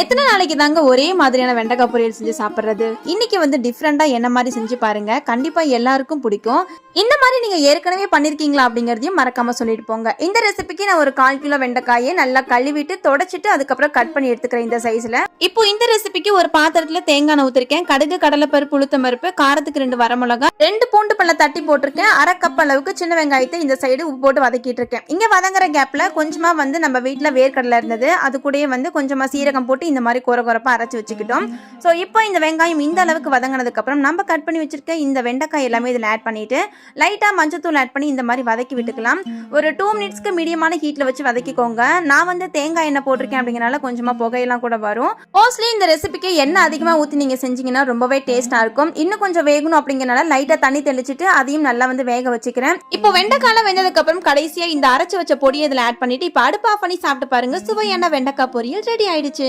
எத்தனை நாளைக்கு தாங்க ஒரே மாதிரியான வெண்டைக்காய் பொரியல் செஞ்சு சாப்பிட்றது? இன்னைக்கு வந்து டிஃப்ரெண்டா என்ன மாதிரி செஞ்சு பாருங்க. கண்டிப்பா எல்லாருக்கும் பிடிக்கும். இந்த மாதிரி நீங்க ஏற்கனவே பண்ணிருக்கீங்களா அப்படிங்கறதையும் மறக்காம சொல்லிட்டு போங்க. இந்த ரெசிபிக்கு நான் ஒரு கால் கிலோ வெண்டைக்காயை நல்லா கழுவிட்டு தொடச்சிட்டு அதுக்கப்புறம் கட் பண்ணி எடுத்துக்கிறேன் இந்த சைஸ்ல இப்போ இந்த ரெசிபிக்கு ஒரு பாத்திரத்துல தேங்காய் எண்ணெய் ஊத்திருக்கேன். கடுகு கடலைப்பருப்பு உளுத்தம் பருப்பு காரத்துக்கு ரெண்டு வரமிளகா ரெண்டு பூண்டு பல்ல தட்டி போட்டிருக்கேன். அரை கப் அளவுக்கு சின்ன வெங்காயத்தை இந்த சைடு உப்பு போட்டு வதக்கிட்டு இருக்கேன். இங்க வதங்குற கேப்ல கொஞ்சமா வந்து நம்ம வீட்டில் வேர்க்கடலை இருந்தது. அது கூடயே வந்து கொஞ்சமா சீரகம் போட்டு இந்த மாதிரி குறை குறைப்பா அரைச்சி வச்சுக்கிட்டோம். ஸோ இப்போ இந்த வெங்காயம் இந்த அளவுக்கு வதங்கினதுக்கு அப்புறம் நம்ம கட் பண்ணி வச்சிருக்க இந்த வெண்டைக்காய் எல்லாமே இதில் ஆட் பண்ணிட்டு லைட்டாக மஞ்சத்தூள் ஆட் பண்ணி இந்த மாதிரி வதக்கி விட்டுக்கலாம். ஒரு டூ மினிட்ஸ்க்கு மீடியமான ஹீட்ல வச்சு வதக்கிக்கோங்க. நான் வந்து தேங்காய் எண்ணெய் போட்டிருக்கேன் அப்படிங்கறனால கொஞ்சமா புகையெல்லாம் கூட வரும். மோஸ்ட்லி இந்த ரெசிபிக்கு எண்ணெய் அதிகமாக ஊற்றி நீங்கள் செஞ்சீங்கன்னா ரொம்பவே டேஸ்ட்டாக இருக்கும். இன்னும் கொஞ்சம் வேகணும் அப்படிங்கிறனால லைட்டாக தண்ணி தெளிச்சிட்டு அதையும் நல்லா வந்து வேக வச்சுக்கிறேன். இப்போ வெண்டைக்காய் வெந்ததுக்கு அப்புறம் கடைசியாக இந்த அரைச்சு வச்ச பொடியை இதில் ஆட் பண்ணிட்டு இப்போ அடுப்பு ஆஃப் பண்ணி சாப்பிட்டு பாருங்க. சுவையான வெண்டைக்காய் பொரியல் ரெடி ஆயிடுச்சு.